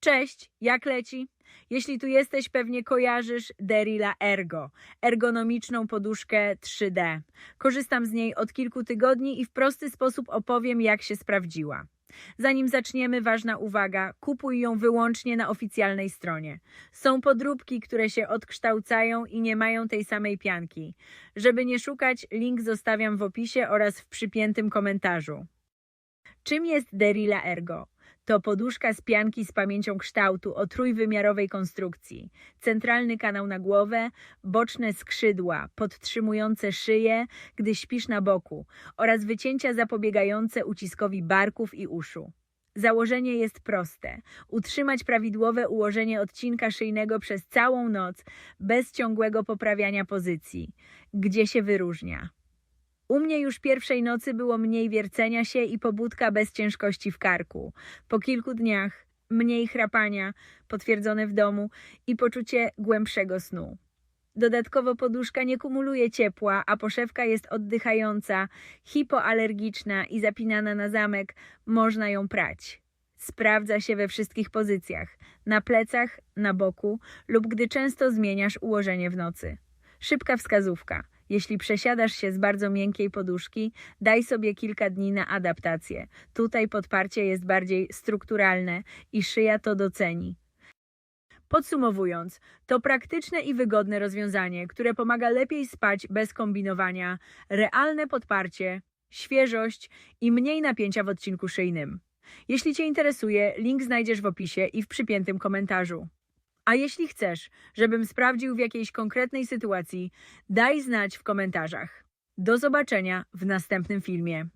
Cześć, jak leci? Jeśli tu jesteś, pewnie kojarzysz Derila Ergo, ergonomiczną poduszkę 3D. Korzystam z niej od kilku tygodni i w prosty sposób opowiem, jak się sprawdziła. Zanim zaczniemy, ważna uwaga: kupuj ją wyłącznie na oficjalnej stronie. Są podróbki, które się odkształcają i nie mają tej samej pianki. Żeby nie szukać, link zostawiam w opisie oraz w przypiętym komentarzu. Czym jest Derila Ergo? To poduszka z pianki z pamięcią kształtu o trójwymiarowej konstrukcji. Centralny kanał na głowę, boczne skrzydła podtrzymujące szyję, gdy śpisz na boku oraz wycięcia zapobiegające uciskowi barków i uszu. Założenie jest proste. Utrzymać prawidłowe ułożenie odcinka szyjnego przez całą noc bez ciągłego poprawiania pozycji. Gdzie się wyróżnia? U mnie już pierwszej nocy było mniej wiercenia się i pobudka bez ciężkości w karku. Po kilku dniach mniej chrapania, potwierdzone w domu, i poczucie głębszego snu. Dodatkowo poduszka nie kumuluje ciepła, a poszewka jest oddychająca, hipoalergiczna i zapinana na zamek, można ją prać. Sprawdza się we wszystkich pozycjach na plecach, na boku lub gdy często zmieniasz ułożenie w nocy. Szybka wskazówka. Jeśli przesiadasz się z bardzo miękkiej poduszki, daj sobie kilka dni na adaptację. Tutaj podparcie jest bardziej strukturalne i szyja to doceni. Podsumowując, to praktyczne i wygodne rozwiązanie, które pomaga lepiej spać bez kombinowania, realne podparcie, świeżość i mniej napięcia w odcinku szyjnym. Jeśli Cię interesuje, link znajdziesz w opisie i w przypiętym komentarzu. A jeśli chcesz, żebym sprawdził w jakiejś konkretnej sytuacji, daj znać w komentarzach. Do zobaczenia w następnym filmie.